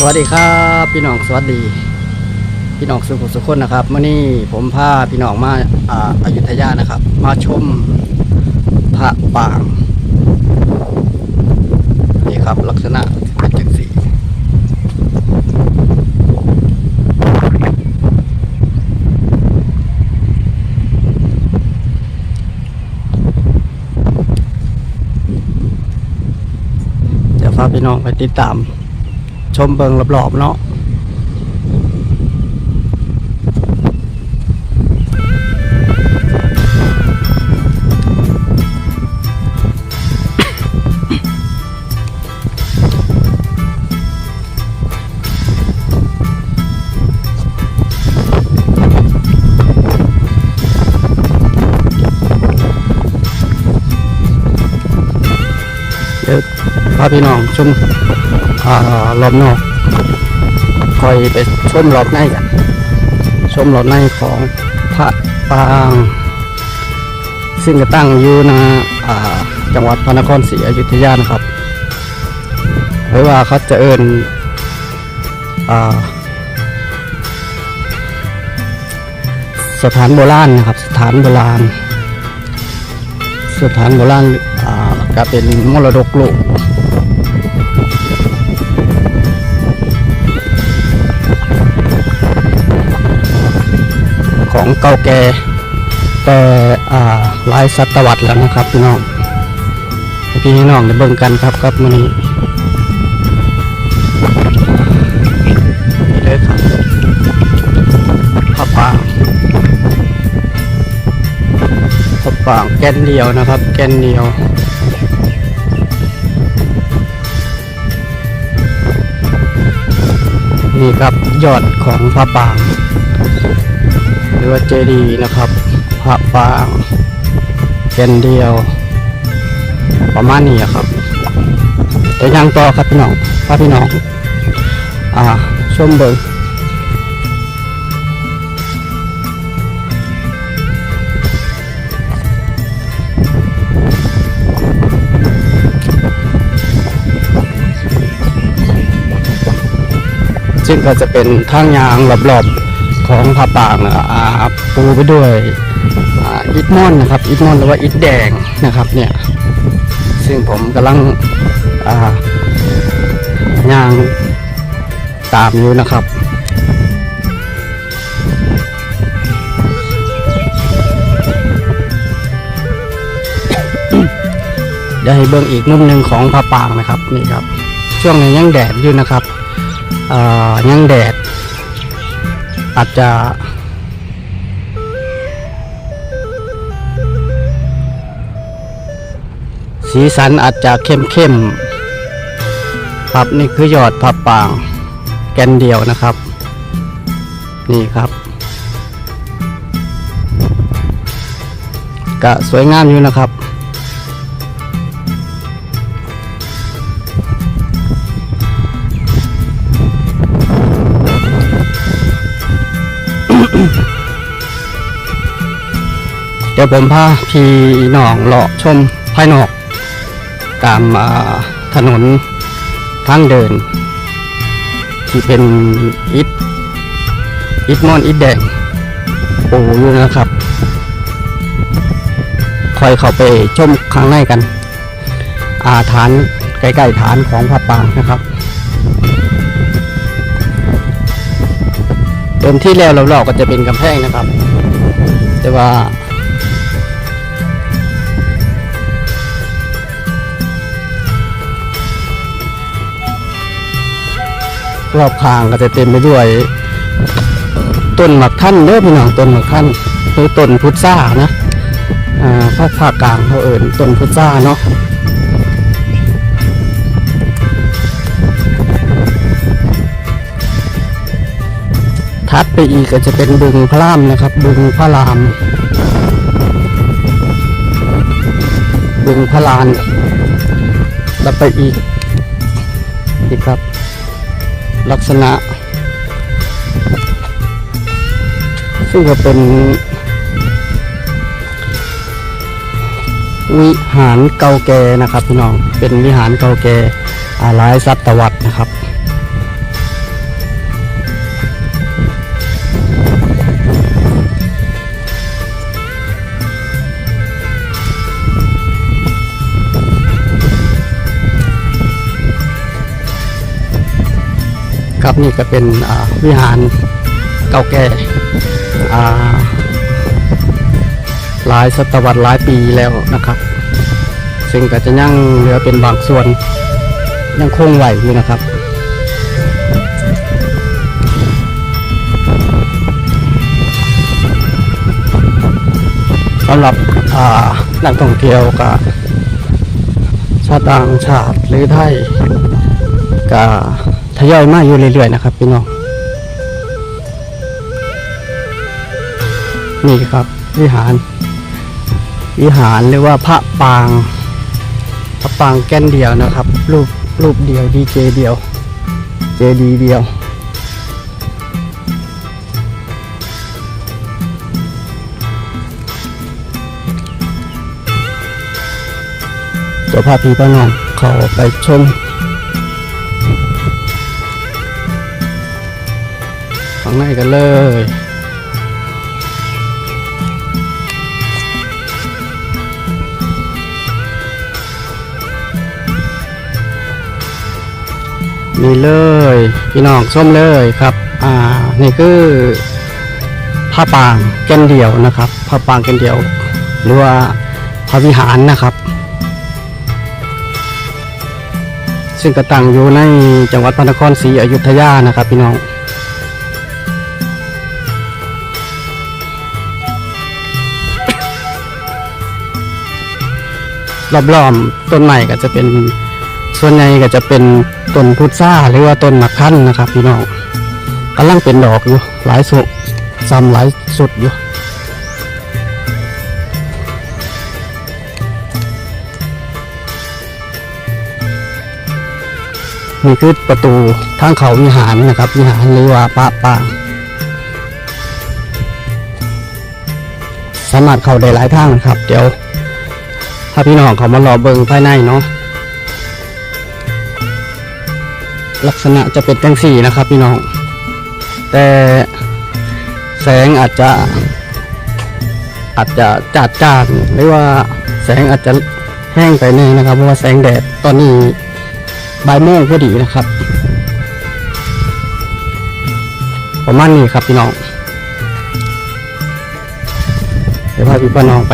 สวัสดีครับพี่น้องสวัสดี พี่น้องสุขสุขคนนะครับเมื่อนี้ผมพาพี่น้องมาอาอายุทยานะครับ มาชมพระปางนี่ครับลักษณะเป็นจังสีเดี๋ยวพาพี่น้องไปติดตาม ชมเบิงรอบๆเนาะเดี๋ยวพาพี่น้องชม รอบนอกคอยไปชมรอบในกันชมรอบในของพระปาง ซึ่งจะตั้งอยู่นะอ่าจังหวัดพระนครศรีอยุธยานะครับหรือว่าเขาจะเอินสถานโบราณนะครับ สถานโบราณ สถานโบราณอ่าก็เป็นมรดกโลก ของเก่าแก่แต่อ่าหลายศตวรรษแล้วนะครับพี่น้องพี่น้องได้เบิ่งกันครับครับมื้อนี้นี่เลยครับพระปรางพระปางแกนเดียวนะครับ แกนเดียวนี่ครับยอดของพระปราง หรือว่าเจดีนะครับพระปรางแกนเดียว ประมาณนี้ครับเดี๋ยวยังต่อครับพี่น้องพาพี่น้อง อ่าชมเบิงซึ่งก็จะเป็นทางยางรอบๆ ของพระปรางนะอ่าปูไปด้วยอ่าอิฐมอนนะครับอิฐมอนหรือว่าอิฐแดงนะครับเนี่ยซึ่งผมกำลังอ่ายางตามอยู่นะครับเดี๋ยวให้เบิ่งอีกมุมหนึ่งของพระปรางนะครับนี่ครับ ช่วงนี้ยังแดดอยู่นะครับยังแดด อาจจะสีสันอาจจะเข้มเข้มๆครับนี่คือยอดผับปาง แกนเดียวนะครับ นี่ครับก็สวยงามอยู่นะครับ ดี๋ยวผมพาพี่น้องเลาะชมภายนอก ตามถนนทางเดิน ที่เป็นอิฐอิฐมอนอิฐแดงปูอยู่นะครับคอยเข้าไปชมข้างในกัน อาฐานใกล้ๆฐานของพระปรางนะครับเดิมที่แล้วเราๆก็จะเป็นกำแพงนะครับ แต่ว่า รอบข้างก็จะเต็มไปด้วย ต้นหมักท่านเด้อพี่น้องต้นหมักท่านคือต้นพุทรานะอ่าภาคภาคกลางเขาเอ่นต้นพุทราเนาะทัดไปอีกก็จะเป็นบึงพระรามนะครับ บึงพระราม บึงพระลานแล้วไปอีกนี่ครับ ลักษณะ ซึ่งก็เป็น วิหารเก่าแก่นะครับพี่น้องเป็นวิหารเก่าแก่อาหลายศตวรรษนะครับ นี่ก็เป็นวิหารเก่าแก่หลายศตวรรษหลายปีแล้วนะครับ ซึ่งก็จะยังเหลือเป็นบางส่วนยังคงไหวอยู่นะครับสำหรับนักท่องเที่ยวกับชาติต่างชาติหรือไทยก็ ทยอยมาอยู่เรื่อยๆนะครับพี่น้องนี่ครับวิหาร วิหารหรือว่าพระปาง พระปางแก้นเดียวนะครับ รูปรูปเดียวดีเจเดียว เจดีเดียวเดี๋ยวพาพี่ป้าน้องเขาไปชม ข้างในกันเลยนี่เลยพี่น้องส้มเลยครับ อ่า นี่คือผ้าปางแกนเดียวนะครับผ้าปางแกนเดียว หรือว่าพระวิหารนะครับ ซึ่งก็ตั้งอยู่ในจังหวัดพระนครศรีอยุธยานะครับ พี่น้อง รอบๆต้นใหม่ก็จะเป็นส่วนใหญ่ก็จะเป็นต้นพุทราหรือว่าต้นมะขั่นนะครับพี่น้องกำลังเป็นดอกอยู่หลายสุดซ้ำหลายสุดอยู่นี่คือประตูทางเขาวิหารนะครับวิหารหรือว่าปะปางสามารถเข้าได้หลายทางนะครับ เดี๋ยวาพี่น้องเขามารอเบิงภายในเนาะลักษณะจะเป็นจังสีนะครับพี่น้อง แต่แสงอาจจะอาจจะจัดจ้านหรือว่าแสงอาจจะแห้งไปหนึงนะครับ เพราะว่าแสงแดดตอนนี้บ่ายโมงพอดีนะครับ ประมาณนี้ครับพี่น้องเดี๋ยวพาพี่ป้าน้องไป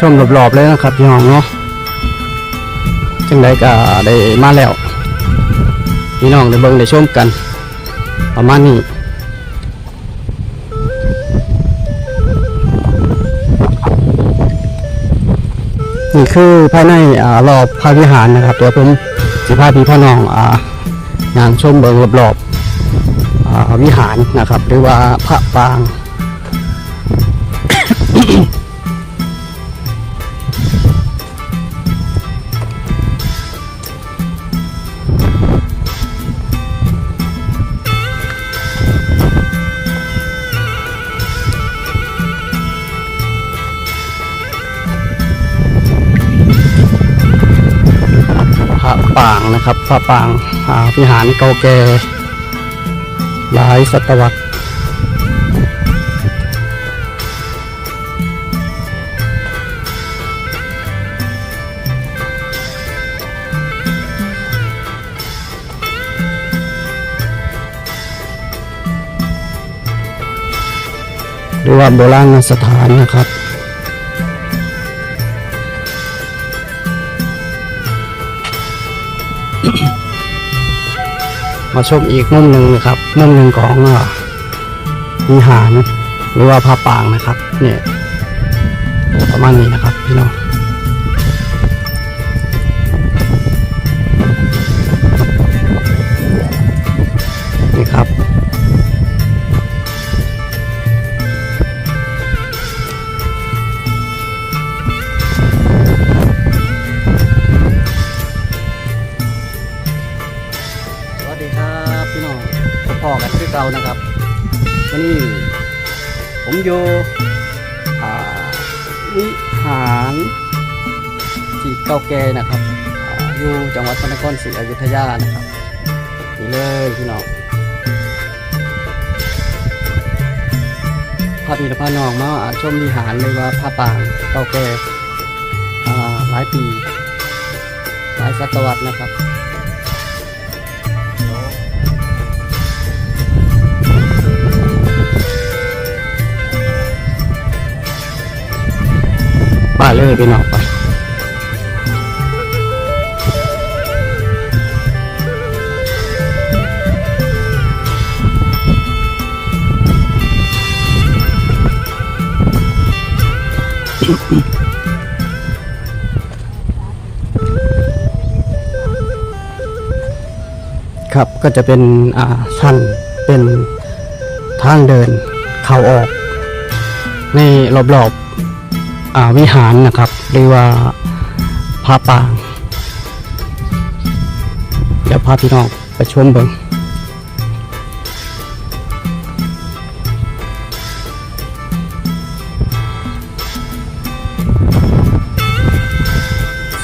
ชมรอบๆเลยนะครับพี่น้องเนาะจังไดก็ได้มาแล้ว พี่น้องได้เบิ่งได้ชมกัน ประมาณนี้นี่คือภายในอรอบพระวิหารนะครับเดี๋ยวผมสิพาพี่พ่อน้องอ่างานชมเบิ่งรอบๆวิหารนะครับ หรือว่าพระปาง นะครับพระปางาวิหารเก่าแก่หลายศตวรรษหรือว่าโบราณสถานนะครับ มาชมอีกมุมหนึ่งนะครับมุมหนึ่งของวิหารหรือว่าพระปางนะครับเนี่ยประมาณนี้นะครับพี่น้อง โยวิหารที่เก่าแก่นะครับอยู่จังหวัดพระนครศรีอยุธยานะครับนี่เลยพี่น้องภาพนี้พานองมาชมวิหารเลยว่าพระปางเก่าแก่หลายปี หลายศตวรรษนะครับ เลยพี่น้องไปครับก็จะเป็นอ่าชั้นเป็นทางเดินเข้าออก ในรอบๆ วิหารนะครับหรือว่าพาปางเดี๋ยวพาพี่น้องไปชมเบิง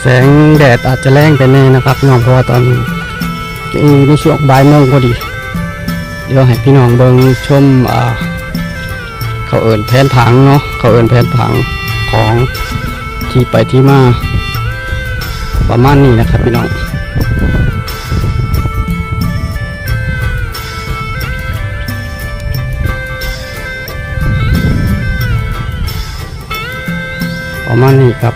แสงแดดอาจจะแรงไปแน่นะครับพี่น้องเพราะว่าตอนอยู่ในช่วงบ่ายโมงพอดี เดี๋ยวให้พี่น้องเบิงชมเขาเอินแผนผังเนาะเขาเอินแผนผัง ของที่ไปที่มาประมาณนี้นะครับพี่น้องประมาณนี้ครับ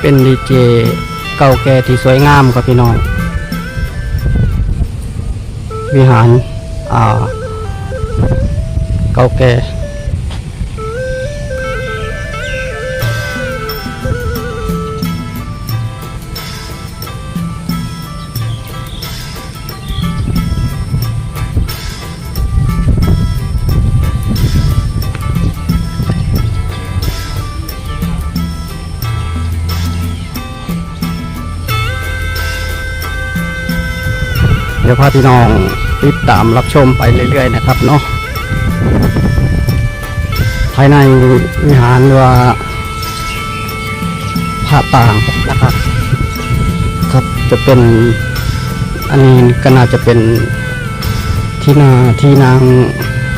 เป็นดีเจเก่าแก่ที่สวยงามครับพี่น้อง วิหาร อ่า เก่าแก่ ดี๋ยวพาพี่น้องติดตามรับชมไปเรื่อย ๆ นะครับเนาะภายในวิหารหรือว่าผาปางนะครับ ครับจะเป็นอันนี้ก็น่าจะเป็นที่นาที่นาง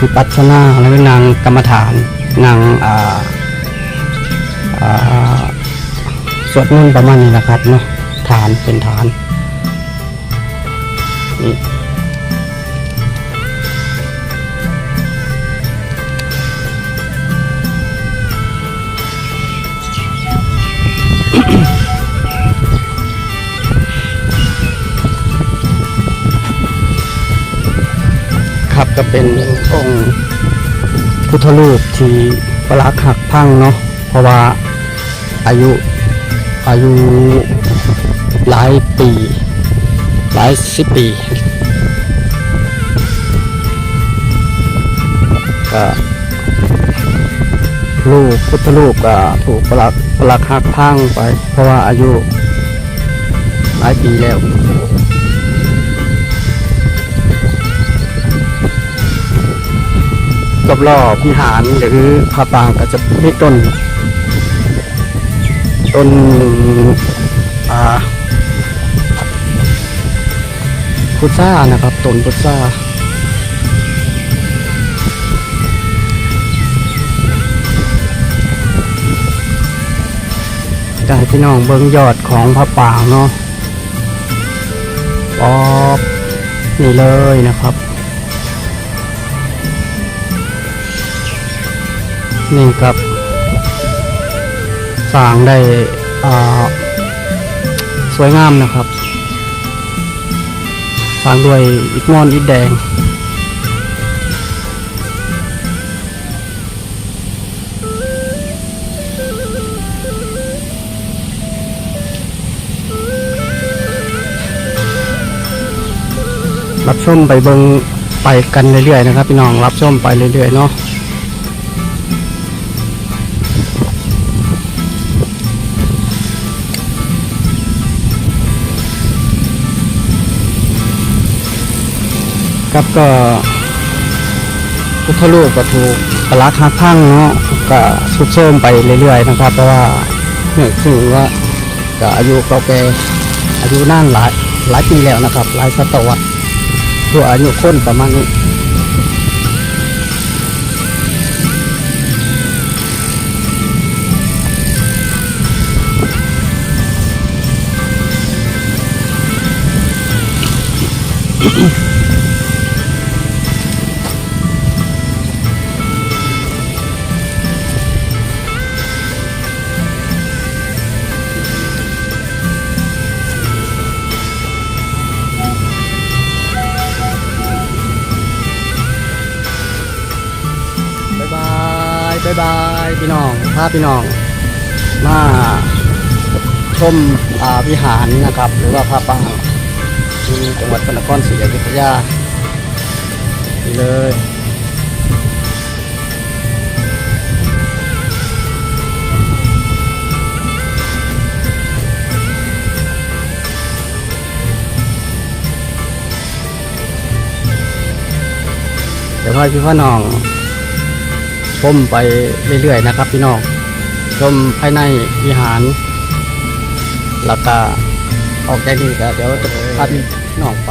วิปัสสนาหรือนางกรรมฐานนางอ่าอ่าสวดมนต์ประมาณนี้นะครับเนาะฐานเป็นฐาน นี่ครับก็เป็นองค์พุทธรูปที่ปรักหักพังเนาะเพราะว่าอายุอายุหลายปี หลายสิบปี ก็ลูกพุทธลูกก็ถูกปลักปลักหักพังไป เพราะว่าอายุหลายปีแล้วรอบๆวิหารหรือพระปรางก็จะมีต้น ต้นอ่า พุทรานะครับต้นพุทราได้พี่น้องเบิ้งยอดของพระปราเนาะป๊อบนี่เลยนะครับนี่ครับสร้างได้อ่าสวยงามนะครับ สร้างด้วยอิฐมอนอิฐแดง รับชมไปเบิงไปกันเรื่อยๆนะครับ พี่น้องรับชมไปเรื่อยๆเนาะ ครับก็พุทธรูปก็ถูกปลักหักพังเนาะก็สุดโทรมไปเรื่อยๆนะครับ เพราะว่าเนี่ยถือว่าก็อายุเก่าแก่อายุนานหลายหลายปีแล้วนะครับ หลายศตวรรษทั่วอายุคนประมาณนี้บ บายบายพี่น้องถ้าพี่น้อง มาชมอ่าวิหารนะครับ หรือว่าพระปางที่จังหวัดพระนครศรีอยุธยานี่เลยเดี๋ยวพ่อพี่พ่อน้อง ชมไปเรื่อยๆนะครับ พี่น้องชมภายในวิหารแล้วก็ออกจากนี้ก็เดี๋ยวจะพาพี่น้องไป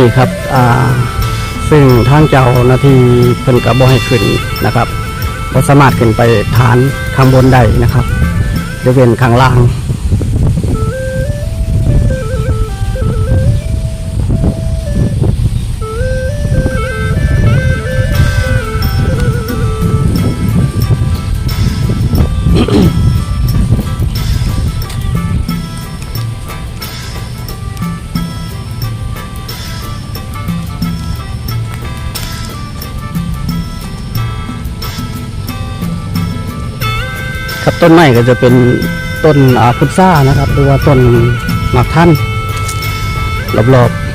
นี้ครับอ่าซึ่งทางเจ้าหน้าที่เพิ่นกับบ่ให้ขึ้นนะครับบ่สามารถขึ้นไปฐานข้างบนได้นะครับยกเว้นข้างล่าง ต้นไม้ก็จะเป็นต้นอาพุทรานะครับหรือว่าต้นหมากท่านรอบๆ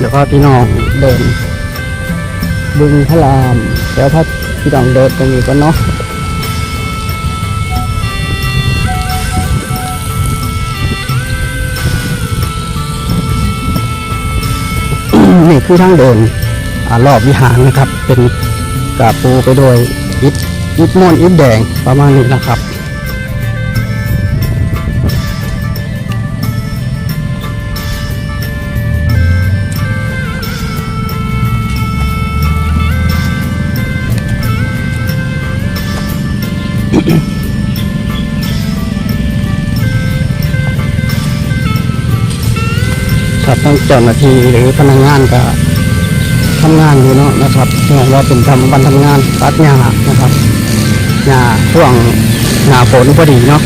แล้วก็พี่น้องเดินบึงพระรามแล้วถ้าพี่น้องเดินตรงนี้ก็เนาะนี่คือทางเดินอรอบวิหารนะครับ เป็นกาปูไปโดยอิฐอิฐม่วนอิฐแดงประมาณนี้นะครับ ครับทั้งเจ้าหน้าที่หรือพนักงานก็ทำงานอยู่เนาะนะครับเนื่องว่าเป็นทำวันทำงานตัดหญ้านะครับหญ้าช่วงหน้าฝนพอดีเนาะ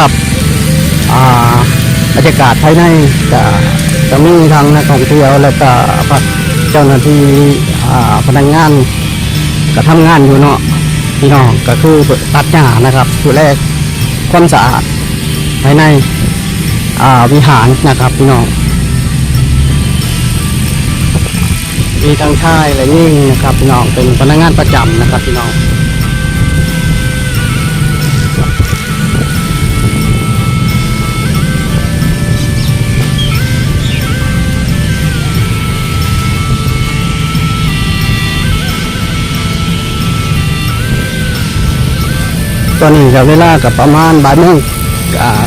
ครับอ่าบรรยากาศภายในจะจะมีทางนักท่องเที่ยวแล้วก็เจ้าหน้าที่อ่าพนักงานก็ทำงานอยู่เนาะพี่น้องก็คือตัดหญ้านะครับดูแลความสะอาดภายในอ่าวิหารนะครับพี่น้องมีทั้งชายและยิ่งนะครับพี่น้องเป็นพนักงานประจำนะครับพี่น้อง ตอนนี้กับเวลากับประมาณบ่ายโมง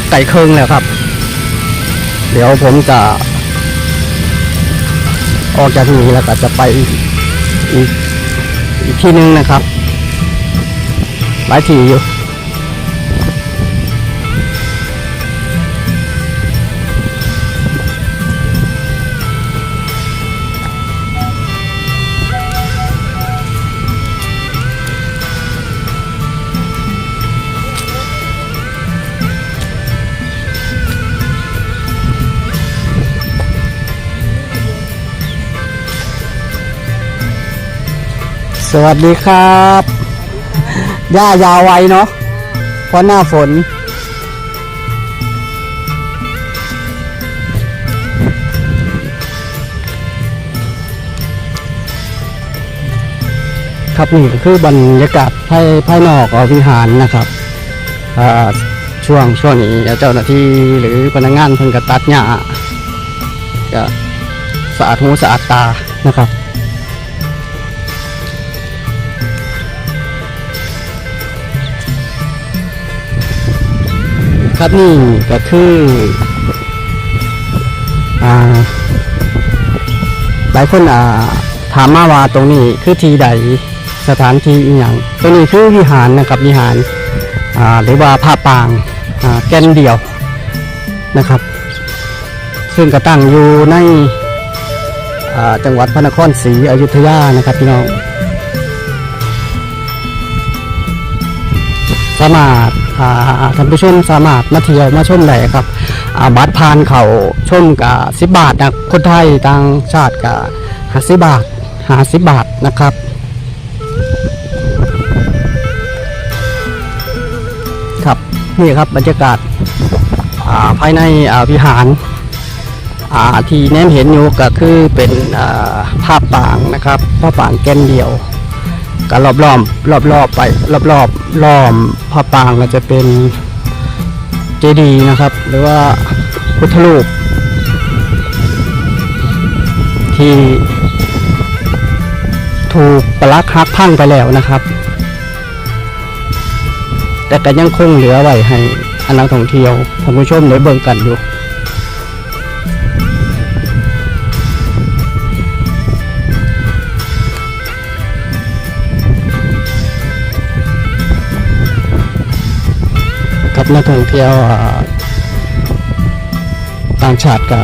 ไก่เครื่องแล้วครับ เดี๋ยวผมจะ ออกจากนี้แล้วก็จะไปอีกอีกที่หนึงนะครับ หลายที่อยู่ สวัสดีครับหญ้ายาวไวเนาะเพราะหน้าฝน ครับนี่ก็คือบรรยากาศภายภายนอกของวิหารนะครับช่วงช่วงนี้เจ้าหน้าที่หรือพนักงานเพิ่งกระตัดหญ้าก็สะอาดหูสะอาดตานะครับ ครับนี่ก็คืออ่าหลายคนอ่าถามมาว่าตรงนี้คือที่ใดสถานที่อีหยังตรงนี้คือวิหารนะครับวิหารอ่าหรือว่าผ้าปางอ่าแก่นเดียวนะครับ ซึ่งก็ตั้งอยู่ในอ่าจังหวัดพระนครศรีอยุธยานะครับพี่น้องสามารถ ท่านผู้ชมสามารถมาเที่ยวมาชมได้ครับบัตรผ่านเขาชมกับสิบบาทนะคนไทยต่างชาติกับห้าสิบบาทห้าสิบบาทนะครับครับนี่ครับบรรยากาศาภายในวิหารที่แนมเห็นอยู่ก็คือเป็นภาพปางนะครับภาพปางแกนเดียว ก็รอบรอบรอบรอบๆไปรอบรอบๆล้อมพระปางก็จะเป็นเจดีย์นะครับ หรือว่าพุทธรูป ที่ถูกปลักหักพังไปแล้วนะครับ แต่ก็ยังคงเหลือไว้ให้อนนักท่องเที่ยวท่านผู้ชมได้เบิ่งกันอยู่ กับนักท่องเที่ยวต่างชาติก็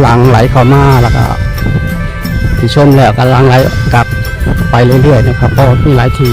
หลังไหลเข้ามาแล้วก็ที่ชมแล้วก็หลังไหลกลับไปเรื่อยๆนะครับเพราะมีหลายที